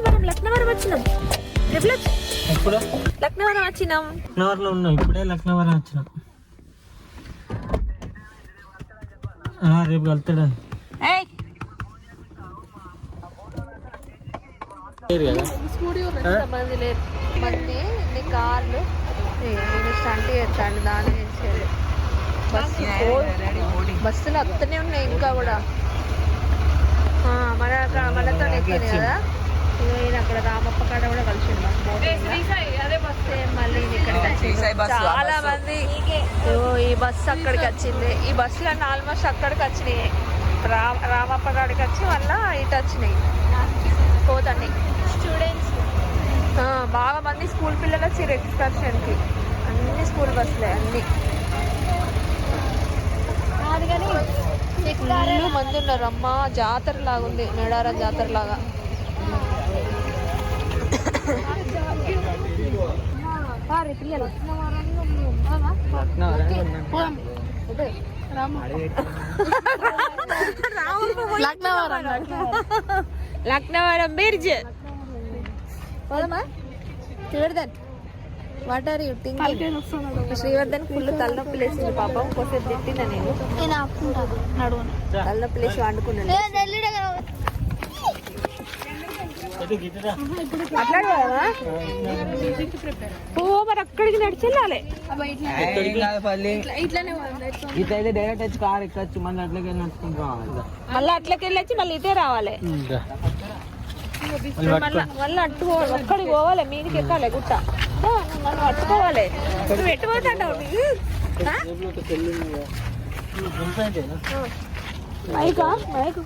మనం లక్నవరం వచ్చినాం. త్రివిలేజ్ ఎప్పుడు? లక్నవరం వచ్చినాం. లక్నవరంలో ఉన్నాం. ఇప్పుడే లక్నవరం వచ్చినాం. ఆ, రేపు మంది మంది నీ కార్లు. నేను స్టంట్ చేస్తాను దాని బస్సులు వస్తూనే ఉన్నాయి ఇంకా కూడా. మన అక్కడ- మనతో ఎక్కింది కదా? ఈయన అక్కడ రామప్ప కాడ కూడా. చాలా మంది. ఈ బస్సు అక్కడికి వచ్చింది. ఈ బస్సులు అన్నీ ఆల్మోస్ట్ అక్కడికి వచ్చినాయి. రా రామప్ప కాడికి వచ్చి మళ్ళీ ఇటు వచ్చినాయి. పోతండి. స్టూడెంట్స్. బాగా మంది స్కూల్ పిల్లలు వచ్చారు ఎక్స్కర్షన్కి అన్ని స్కూల్ బస్సులే అన్ని. ఫుల్ మంది ఉన్నారు. అమ్మ జాతర లాగా ఉంది. మేడారం జాతర లాగా. పిల్లలు Laknavaram. Bridge. పోదమ్మా Srivardhan what are you thinking Srivardhan full తలనొప్పి లేచింది పాపం. కొద్దిసేపు తిట్టిన నేను. తలనొప్పి లేచి వండుకున్నాను. మరి అక్కడికి నడిచి వెళ్ళాలి ఇట్లయితే డైరెక్ట్ వచ్చి కార్ ఎక్కచ్చు. మళ్ళీ అట్లకే నడుచుకుంటూ రావాలి. మళ్ళీ అట్లకి వెళ్ళొచ్చి మళ్ళీ ఇటే రావాలి. మళ్ళీ అట్టుకోవాలి ఒక్కడికి పోవాలి. మీదికి ఎక్కాలి గుట్ట. నన్ను నువ్వు ఎట్టు పోతాంటావు? మైకా మైక్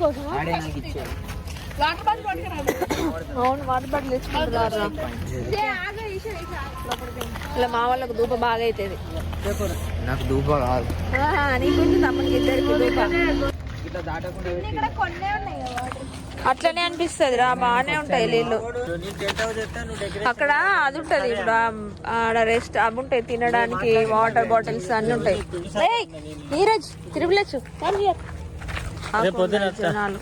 అవును వాటర్ బాటిల్ తెచ్చుకుంటున్నారు. ఇలా మా వాళ్ళకు దూప బాగా అవుతుంది. నాకు దూప కాదు. నీకు ఇద్దరికి అట్లనే అనిపిస్తుంది రా బాగానే ఉంటాయి నీళ్ళు. అక్కడ అది ఉంటది ఇప్పుడు ఆ- ఆడ రెస్ట్ అవి ఉంటాయి తినడానికి వాటర్ బాటిల్స్ అన్ని ఉంటాయి. ఏయ్, నీరజ్ వస్తా. జనాలు.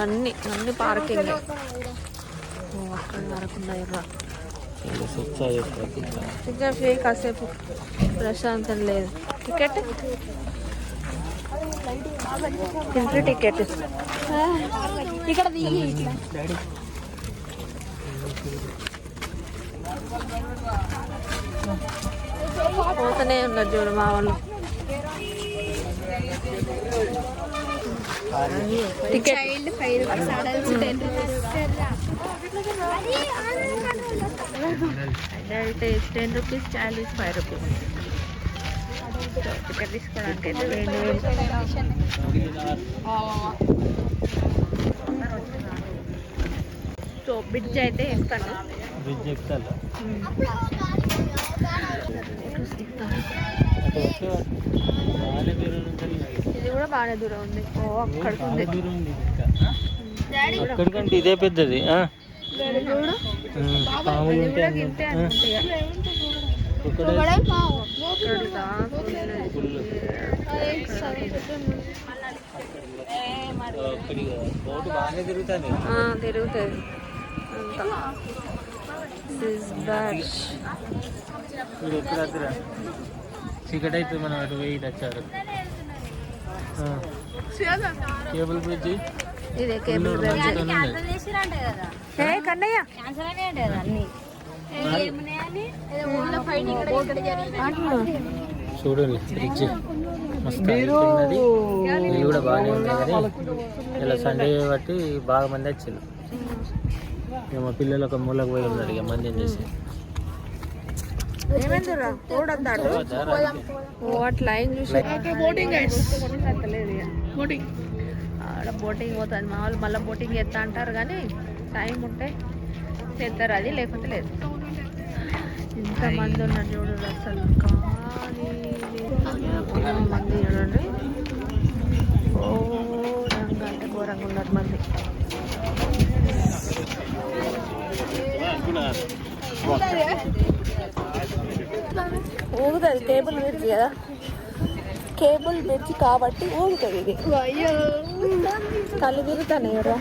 అన్ని అన్ని పార్కింగ్ ఫ్రీ కాసేపు. ప్రశాంతం లేదు. టికెట్? Entry ticket. ఇక్కడ పోతూనే ఉన్నారు చూడు మా వాళ్ళు. Ticket. Adult ten rupees child is five rupees ticket తీసుకోవడానికి అయితే రెండు వేలు సో బ్రిడ్జ్ అయితే ఎక్కుతాను బ్రిడ్జ్ ఉంటుంది ఇది కూడా బాగానే దూరం ఉంది. ఓ అక్కడికి ఉంది. అక్కడికంటే ఇదే పెద్దది. తిరుగుతుంది. ఎక్కడ వద్దురా చీకటి అయితే మనం అటు పోయి ఇటు వచ్చాడు కేబుల్ బ్రిడ్జ్. ఇదే కేబుల్ బ్రిడ్జ్ ఏ కన్నయ్య చూడండి ఇది కూడా బాగానే కానీ ఇలా సండే బట్టి బాగా మంది వచ్చారు ఇక మా పిల్లలు ఒక మూలకు పోయి ఉన్నారు ఇక మంది ఏం చేసి ఆడ బోటింగ్ పోతుంది. మా వాళ్ళు మళ్ళీ బోటింగ్ చేస్తా అంటారు కానీ టైం ఉంటే చేస్తారు అది లేకపోతే లేదు. ఇంతమంది ఉన్నారు చూడు అసలు. లేదు. మంది చూడండి ఘోరంగా అంటే ఘోరంగా ఉన్నారు మంది. ఊగుతుంది టేబుల్ మీద కదా. కేబుల్ బ్రిడ్జ్ కాబట్టి ఊగుతుంది ఇది. కళ్ళు తిరుగుతాను ఎవరో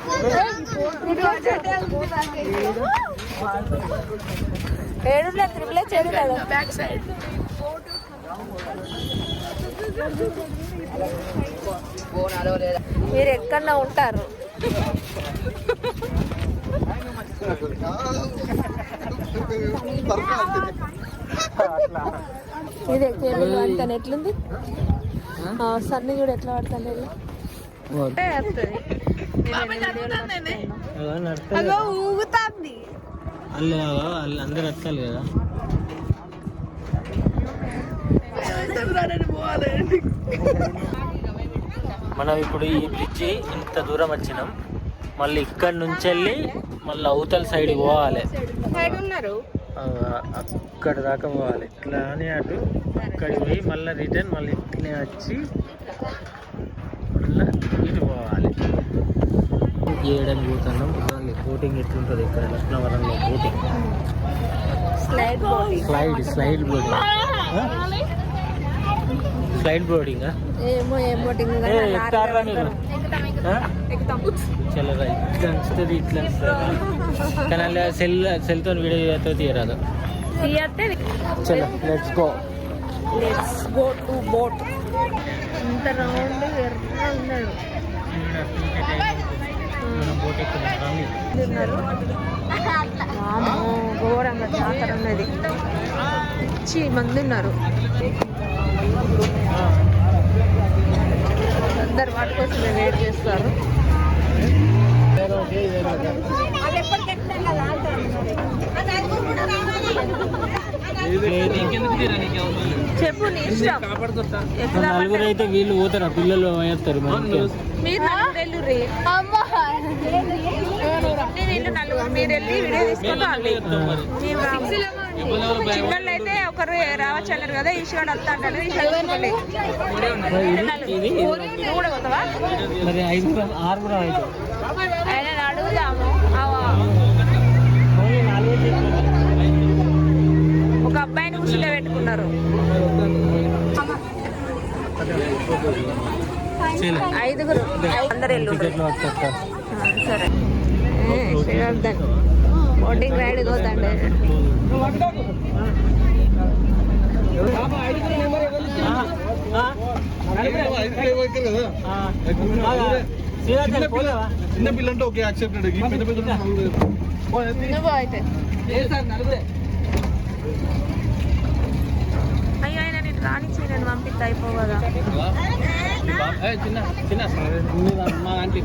ఏడున్నా త్రిపులే చేరుతాడు. బ్యాక్ సైడ్ మీరు ఎక్కడన్నా ఉంటారు. ఇది కేబుల్ పడతాను ఎట్లుంది? ఆ, సన్ని కూడా ఎట్లా పడతాను ఊగుతాంది. అల్లు వాళ్ళు అందరు వస్తారు కదా. మనం ఇప్పుడు ఈ బ్రిడ్జి ఇంత దూరం వచ్చినాం. మళ్ళీ ఇక్కడ నుంచి వెళ్ళి మళ్ళీ అవతల సైడ్ పోవాలి అక్కడ దాకా పోవాలి. ఇట్లా అని అటు అక్కడికి పోయి మళ్ళీ రిటర్న్ మళ్ళీ ఇట్లనే వచ్చి మళ్ళీ ఇటు పోవాలి. చేయడానికి పోతున్నాం. బోటింగ్ ఎట్లుంటుంది ఇక్కడ లక్నవరంలో boating slide slide slide boarding slide boarding ఏమో ఏం బోటింగ్ ఏ ఎక్కుతారా మీరు? ఆ? చల్లరా ఇట్లా ఇట్లా కానీ అలా సెల్ సెల్తో వీడియో తీయరాదు. చలో let's go let's go to boat ఇంత రౌండ్ ఎర్ర ఉన్నాడు మనం బోట్ ఘోరంగా జాతర ఉన్నది. మంది ఉన్నారు. అందరు వాటి కోసమే వెయిట్ చేస్తారు. చెప్పు నీ ఇష్టం. ఎట్లా నలుగురు అయితే వీళ్ళు పోతారు? పిల్లలు మనకి మీరు? నలుగురు. వెళ్ళి వీడియో తీసుకోవాలి ఒకరు రావచ్చు అన్నారు కదా ఈశ్వరుడు వస్తా అంటారు ఈశ్వరుడు కూడా పోతావా ఆయన అడుగుదాము. ఒక అబ్బాయిని కూర్చుంటే పెట్టుకున్నారు. ఐదుగురు. అందరు సరే. శ్రీవర్ధన్ బోటింగ్ రైడ్ పోతాండి. చిన్న పిల్ల అంటే ఓకే యాక్సెప్టెడ్ ఈ పెద్ద పెద్ద నువ్వు అయితే అయ్యో ఆయన నేను రానిచ్చి నేను పంపిస్తే అయిపోవు చిన్న చిన్న మా ఆంటీ.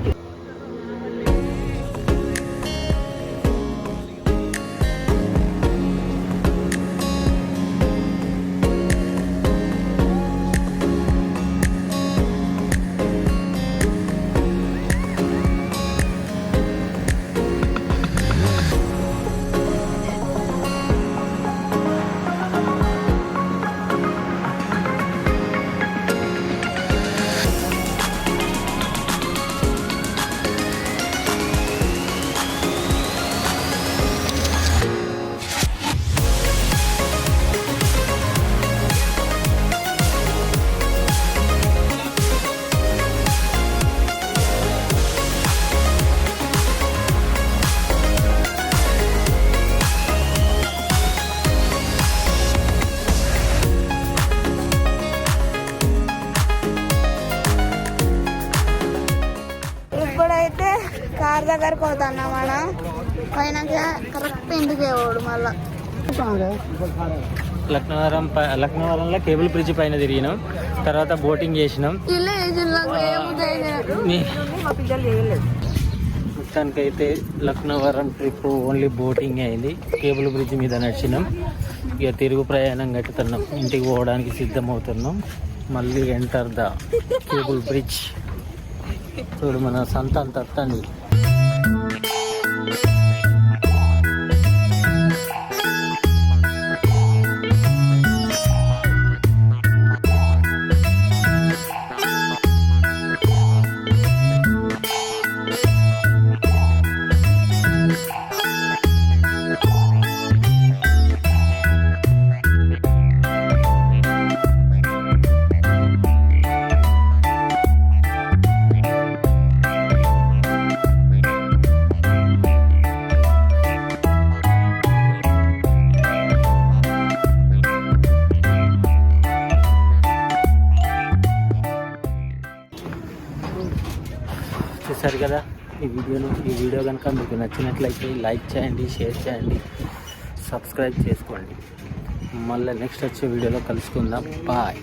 కార్ దగ్గరకు పోతున్నా మనం పోయినాక కరెక్ట్ ఇంటికి పోడు మళ్ళా? లక్నవరం లక్నవరంలో కేబుల్ బ్రిడ్జ్ పైన తిరిగినాం. తర్వాత బోటింగ్ చేసినాం. మొత్తానికైతే లక్నవరం ట్రిప్ ఓన్లీ బోటింగ్ అయింది. కేబుల్ బ్రిడ్జ్ మీద నడిచినాం. ఇక తిరుగు ప్రయాణం కట్టుతున్నాం ఇంటికి పోవడానికి సిద్ధమవుతున్నాం. మళ్ళీ ఎంటర్ ద కేబుల్ బ్రిడ్జ్. చూడు మన సంత అంత వీడియో కనుక మీకు నచ్చినట్లయితే లైక్ చేయండి షేర్ చేయండి సబ్స్క్రైబ్ చేసుకోండి. మళ్ళీ నెక్స్ట్ వచ్చే వీడియోలో కలుసుకుందాం. బాయ్.